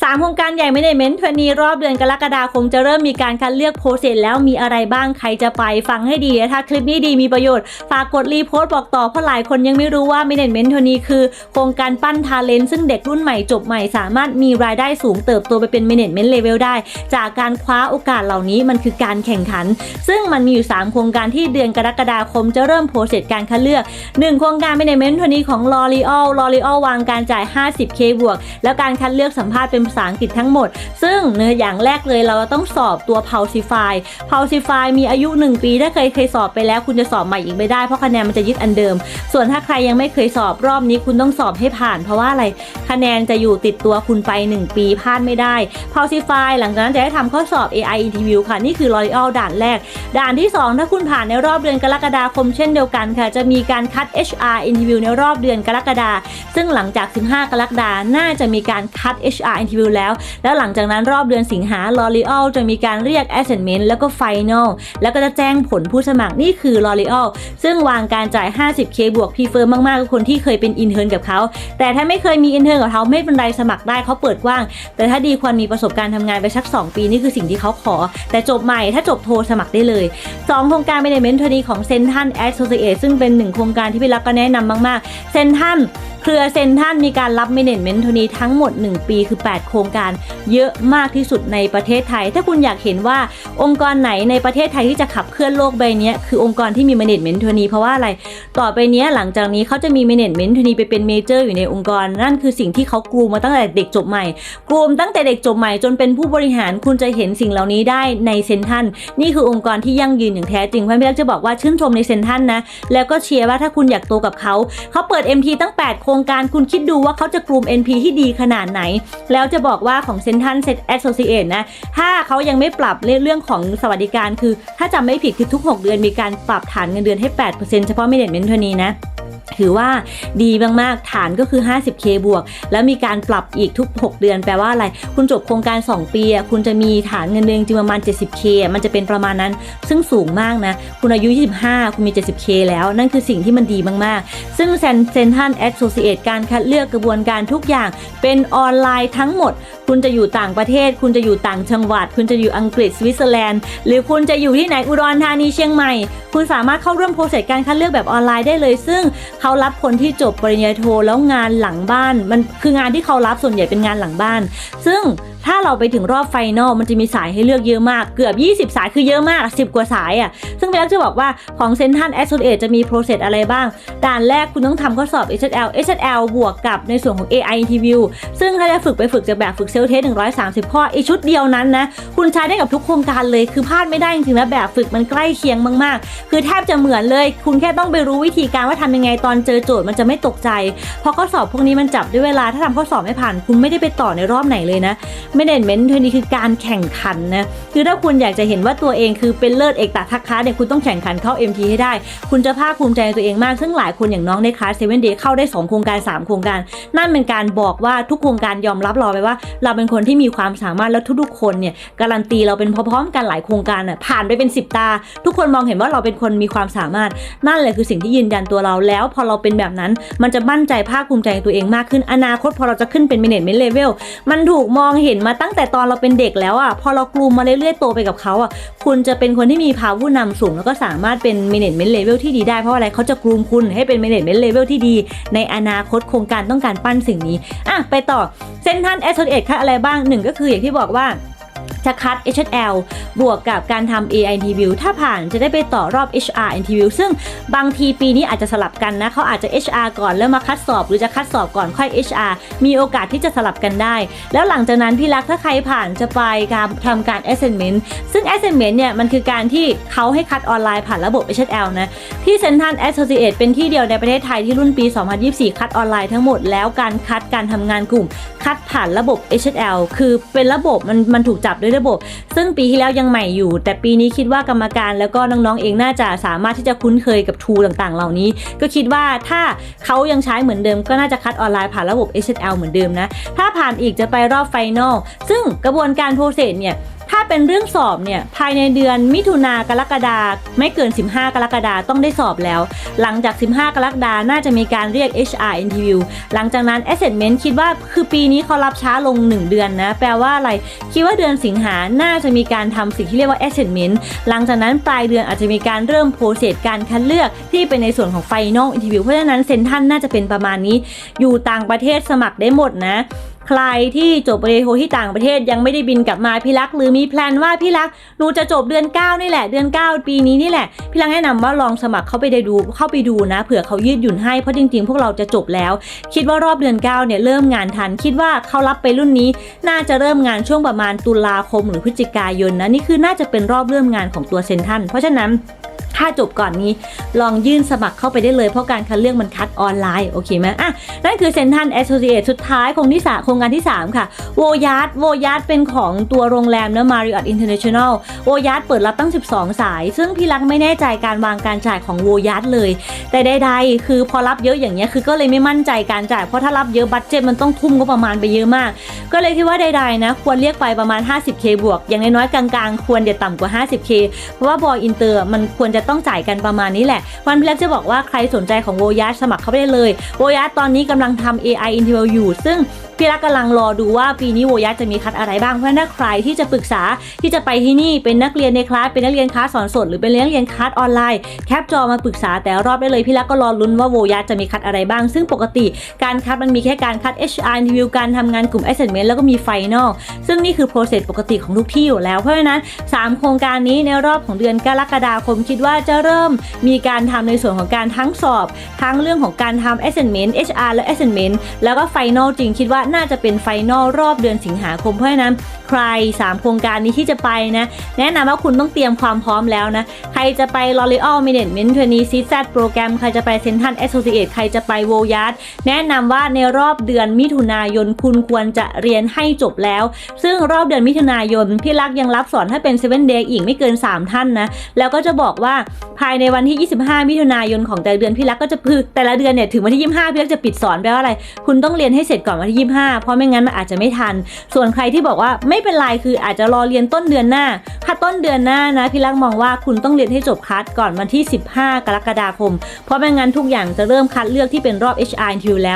3 โครงการใหญ่ไม่ได้เม้นทวนีรอบเดือนกรกฎาคมจะเริ่มมีการคัดเลือกโพสเสร็จแล้วมีอะไรบ้างใครจะไปฟังให้ดี ถ้าคลิปนี้ดีมีประโยชน์ ฝากกดรีโพสต์บอกต่อเพราะหลายคนยังไม่รู้ว่าไม่ได้เม้นทวนีคือ โครงการปั้นทาเลนต์ซึ่งเด็กรุ่นใหม่จบใหม่สามารถมีรายได้สูงเติบโตไปเป็น management level ได้ จากการคว้าโอกาสเหล่านี้มันคือการแข่งขัน ซึ่งมันมีอยู่ 3 โครงการที่เดือนกรกฎาคมจะเริ่มโพสเสร็จการคัดเลือก 1 โครงการ management ทวนีของ L'Oreal L'Oreal วางการจ่าย 50k บวกแล้วการคัดเลือกสัมภาษณ์เป็นภาษาอังกฤษทั้งหมด ซึ่งเนื้ออย่างแรกเลยเราต้องสอบตัว p a u s i f y p a u s i f y มีอายุ 1 ปี ถ้าเคยเคยสอบไปแล้วคุณจะสอบใหม่อีกไม่ได้ เพราะคะแนนมันจะยึดอันเดิม ส่วนถ้าใครยังไม่เคยสอบรอบนี้คุณต้องสอบให้ผ่าน เพราะว่าอะไรคะแนนจะอยู่ติดตัวคุณไป 1 ปีพลาดไม่ได้ p a u s i f y หลังจากนั้นจะได้ทำข้อสอบ AI interview ค่ะ นี่คือ L'Oreal ด่านแรก ด่านที่ 2 ถ้าคุณผ่านในรอบเดือนกรกฎาคมเช่นเดียวกันค่ะ จะมีการคัด HR interview ในรอบเดือนกรกฎาซึ่งหลังจาก 15 กรกฎาน่าจะมีการคัด HR interview แล้ว แล้วหลังจากนั้นรอบเดือนสิงหา L'Oreal จะมีการเรียก assessment แล้วก็ final แล้วก็จะแจ้งผลผู้สมัครนี่คือ L'Oreal ซึ่งวางการจ่าย 50k บวกพีเฟิร์มมากๆกับคนที่เคยเป็น intern กับเขา แต่ถ้าไม่เคยมี intern กับเขาไม่เป็นไรสมัครได้เขาเปิดกว้าง แต่ถ้าดีควรมีประสบการณ์ทำงานไปสัก 2 ปีนี่คือสิ่งที่เขาขอ แต่จบใหม่ถ้าจบโทรสมัครได้เลย2โครงการ management ทนีของเซนทัน Associate ซึ่งเป็นหนึ่งโครงการที่พี่รักก็แนะนำมากๆเซนทันเครือเซนทันมีการรับ management ทนีทั้งหมด 1 ปีคือ8โครงการเยอะมากที่สุดในประเทศไทย ถ้าคุณอยากเห็นว่าองค์กรไหนในประเทศไทยที่จะขับเคลื่อนโลกใบนี้คือองค์กรที่มี management ทนีเพราะว่าอะไรต่อไปนี้หลังจากนี้เขาจะมี management ทนีไปเป็นเมเจอร์อยู่ในองค์กร นั่นคือสิ่งที่เขากลูมมาตั้งแต่เด็กจบใหม่กลุ่มตั้งแต่เด็กจบใหม่จนเป็นผู้บริหารคุณจะเห็นสิ่งเหล่านี้ได้ในเซนทันนี่คือองค์กรที่ยั่งยืนอย่างแท้จริงเพื่อนพี่รักจะบอกว่าชื่นชมในเซนทันนะแล้วก็เชียร์ว่าถ้าคุณอยากโตกับเขาเขาเปิด MP ตั้ง 8 โครงการคุณคิดดูว่าเขาจะกลุ่ม NP ที่ดีขนาดไหน แล้วจะบอกว่าของเซนทันเซ็ตแอสโซเชตนะ ถ้าเขายังไม่ปรับเรื่องของสวัสดิการ คือ ถ้าจำไม่ผิดคือทุก 6 เดือนมีการปรับฐานเงินเดือนให้ 8%เฉพาะไมเดนเมนเท่านี้นะ ถือว่าดีมากๆ ฐานก็คือ 50k บวก แล้วมีการปรับอีกทุก 6 เดือน แปลว่าอะไร คุณจบโครงการ 2 ปีคุณจะมีฐานเงินเดือนจริงประมาณ 70k มันจะเป็นประมาณนั้น ซึ่งสูงมากนะ คุณอายุ 25 คุณมี 70k แล้ว นั่นคือสิ่งที่มันดีมากๆ ซึ่งเซนเซนทันแอสโซเชตการคัดเลือกกระบวนการทุกอย่างเป็นออนไลน์ทั้งหมด คุณจะอยู่ต่างประเทศ คุณจะอยู่ต่างจังหวัด คุณจะอยู่อังกฤษสวิตเซอร์แลนด์ หรือคุณจะอยู่ที่ไหนอุดรธานีเชียงใหม่ คุณสามารถเข้าร่วมโปรเซสการคัดเลือกแบบออนไลน์ได้เลย ซึ่งเขารับคนที่จบปริญญาโทแล้วงานหลังบ้าน มันคืองานที่เขารับส่วนใหญ่เป็นงานหลังบ้าน ซึ่ง ถ้าเราไปถึงรอบไฟนอลมันจะมีสายให้เลือกเยอะมากเกือบ 20 สายคือเยอะมาก 10 กว่าสายอะ ซึ่งพี่รักจะบอกว่าของเซนทันแอสโซเอจะมีโปรเซสอะไรบ้าง ด่านแรกคุณต้องทำข้อสอบ HL HL บวกกับในส่วนของ AI interview ซึ่งถ้าจะฝึกไปฝึกจากแบบฝึกเซลเทส130 ข้ออีชุดเดียวนั้นนะคุณใช้ได้กับทุกโครงการเลยคือพลาดไม่ได้จริงๆนะแบบฝึกมันใกล้เคียงมากๆ คือแทบจะเหมือนเลย คุณแค่ต้องไปรู้วิธีการว่าทำยังไงตอนเจอโจทย์มันจะไม่ตกใจ เพราะข้อสอบพวกนี้มันจับด้วยเวลาถ้าทำข้อสอบไม่ผ่าน คุณไม่ได้ไปต่อในรอบไหนเลยนะไม่เด่นเม้นเทนี่คือการแข่งขันนะคือถ้าคุณอยากจะเห็นว่าตัวเองคือเป็นเลิศเอกตาทักค้าเนี่ยคุณต้องแข่งขันเข้า MT ให้ได้ คุณจะภาคภูมิใจในตัวเองมาก ซึ่งหลายคนอย่างน้องในคลาสเซเว่นเดย์เข้าได้ 2 โครงการ 3 โครงการ นั่นเป็นการบอกว่าทุกโครงการยอมรับเราไปว่า เราเป็นคนที่มีความสามารถแล้วทุกๆคนเนี่ยการันตีเราเป็นพร้อมๆกันหลายโครงการน่ะผ่านไปเป็น 10 ตา ทุกคนมองเห็นว่าเราเป็นคนมีความสามารถ นั่นแหละคือสิ่งที่ยืนยันตัวเราแล้ว พอเราเป็นแบบนั้น มันจะมั่นใจภาคภูมิใจในตัวเองมากขึ้นอนาคต พอเราจะขึ้นเป็น management level มันถูกมองเห็นมาตั้งแต่ตอนเราเป็นเด็กแล้วอะพอเรากลูมมาเรื่อยๆโตไปกับเขาอะคุณจะเป็นคนที่มีภาวุนำสูง แล้วก็สามารถเป็น management level ที่ดีได้เพราะอะไรเขาจะกลูมคุณให้เป็น management level ที่ดี ในอนาคตโครงการต้องการปั้นสิ่งนี้อะไปต่อเซนทันแอสโซเอตค่ะอะไรบ้างหนึ่งก็คืออย่างที่บอกว่า จะคัด HL บวกกับการทำ AI interview ถ้าผ่านจะได้ไปต่อรอบ HR interview ซึ่งบางทีปีนี้อาจจะสลับกันนะเขาอาจจะ HR ก่อนแล้วมาคัดสอบ หรือจะคัดสอบก่อนค่อย HR มีโอกาสที่จะสลับกันได้ แล้วหลังจากนั้นพี่รักถ้าใครผ่านจะไปการทำการ assessment ซึ่ง assessment เนี่ยมันคือการที่เขาให้คัดออนไลน์ผ่านระบบ HL นะที่เซนทัน Associate เป็นที่เดียวในประเทศไทยที่รุ่นปี 2024 คัดออนไลน์ทั้งหมดแล้วการคัดการทำงานกลุ่ม คัดผ่านระบบ HL คือเป็นระบบมันมันถูกจับด้วยระบบ ซึ่งปีที่แล้วยังใหม่อยู่ แต่ปีนี้คิดว่ากรรมการแล้วก็น้องๆเองน่าจะสามารถที่จะคุ้นเคยกับทูต่างๆ เหล่านี้ ก็คิดว่าถ้าเขายังใช้เหมือนเดิม ก็น่าจะคัดออนไลน์ผ่านระบบ HL เหมือนเดิมนะถ้าผ่านอีกจะไปรอบไฟนอลซึ่งกระบวนการโปรเซสเนี่ย เป็นเรื่องสอบเนี่ยภายในเดือนมิถุนากรกฎาไม่เกิน 15 กรกฎาต้องได้สอบแล้ว หลังจาก 15 กรกฎาน่าจะมีการเรียก HR interview หลังจากนั้น assessment คิดว่าคือปีนี้เขารับช้าลง 1 เดือนนะ แปลว่าอะไร คิดว่าเดือนสิงหาน่าจะมีการทำสิ่งที่เรียกว่า assessment หลังจากนั้นปลายเดือนอาจจะมีการเริ่มโปรเซสการคัดเลือกที่เป็นในส่วนของ final interview เพราะฉะนั้นเซนทันน่าจะเป็นประมาณนี้ อยู่ต่างประเทศสมัครได้หมดนะ ใครที่จบปริญญาโทที่ต่างประเทศยังไม่ได้บินกลับมาพี่รักหรือมีแพลนว่าพี่รักหนูจะจบเดือน 9 นี่แหละเดือน 9 ปีนี้นี่แหละพี่รักแนะนำว่าลองสมัครเข้าไปได้ดูเข้าไปดูนะเผื่อเขายืดหยุ่นให้เพราะจริงๆ พวกเราจะจบแล้ว คิดว่ารอบเดือน 9 เนี่ยเริ่มงานทัน คิดว่าเขารับไปรุ่นนี้ น่าจะเริ่มงานช่วงประมาณตุลาคม หรือพฤศจิกายนนะนี่คือน่าจะเป็นรอบเริ่มงานของตัวเซนทันเพราะฉะนั้น ถ้าจบก่อนนี้ลองยื่นสมัครเข้าไปได้เลยเพราะการคัดเลือกมันคัดออนไลน์โอเคไหมอะนั่นคือเซนทันแอสโซเ t e สุดท้ายโครงที่สาโครงการที่ 3 ค่ะโวยัสโวยัสเป็นของตัวโรงแรมนะ Marriott International โวยัสเปิดรับตั้ง 12 สาย ซึ่งพี่รักไม่แน่ใจการวางการจ่ายของโวยัสเลย แต่ใดๆคือพอรับเยอะอย่างเงี้ยคือก็เลยไม่มั่นใจการจ่ายเพราะถ้ารับเยอะบัตเจ็ตมันต้องทุ่มก็ประมาณไปเยอะมาก ก็เลยคิดว่าใดๆนะควรเรียกไปประมาณ 50k บวก อย่างน้อยๆกลางๆ ควรจะต่ำกว่า 50k เพราะว่าบอยอินเตอร์มันควรจะต้องจ่ายกันประมาณนี้แหละ วันพี่เล็กจะบอกว่าใครสนใจของโวยัสมัครเข้าไปได้เลยโวยัสตอนนี้กำลังทำ AI interview อยู่ ซึ่งพี่รักกำลังรอดูว่าปีนี้โวยัสจะมีคัดอะไรบ้างเพราะนั้นถ้าใครที่จะปรึกษาที่จะไปที่นี่เป็นนักเรียนในคลาสเป็นนักเรียนคลาสสอนสดหรือเป็นนักเรียนคลาสออนไลน์แคปจอมาปรึกษาแต่รอบได้เลยพี่รักก็รอลุ้นว่าโวยัสจะมีคัดอะไรบ้าง ซึ่งปกติการคัดมันมีแค่การคัด HR interview การทำงานกลุ่ม assessment แล้วก็มี final ซึ่งนี่คือ process ปกติของทุกที่อยู่แล้วเพราะฉะนั้น 3 โครงการนี้ในรอบของเดือนกรกฎาคมคิดว่าจะเริ่มมีการทำในส่วนของการทั้งสอบ ทั้งเรื่องของการทำ assessment HR และ assessment แล้วก็ final จริงคิดว่าน่าจะเป็น final รอบเดือนสิงหาคมเพราะฉะนั้น ใคร3โครงการนี้ที่จะไปนะ แนะนำว่าคุณต้องเตรียมความพร้อมแล้วนะ ใครจะไป L'Oreal Management Trainee c z โปรแกรมใครจะไป Central Associate ใครจะไป w o y a r d แนะนำว่าในรอบเดือนมิถุนายนคุณควรจะเรียนให้จบแล้ว ซึ่งรอบเดือนมิถุนายนพี่รักยังรับสอนถ้าเป็น 7 day อีกไม่เกิน 3 ท่านนะ แล้วก็จะบอกว่าภายในวันที่ 25 มิถุนายนของแต่ละเดือนพี่รักก็จะคือแต่ละเดือนเนี่ยถึงวันที่ 25 พี่รักจะปิดสอนแปลว่าอะไร คุณต้องเรียนให้เสร็จก่อนวันที่ 25 เพราะไม่งั้นมันอาจจะไม่ทัน ส่วนใครที่บอกว่าไม่เป็นไรคืออาจจะรอเรียนต้นเดือนหน้า ถ้าต้นเดือนหน้านะพี่ลักมองว่าคุณต้องเรียนให้จบคลาสก่อนวันที่ 15 กรกฎาคม เพราะไม่งั้นทุกอย่างจะเริ่มคัดเลือกที่เป็นรอบ HR interview แล้ว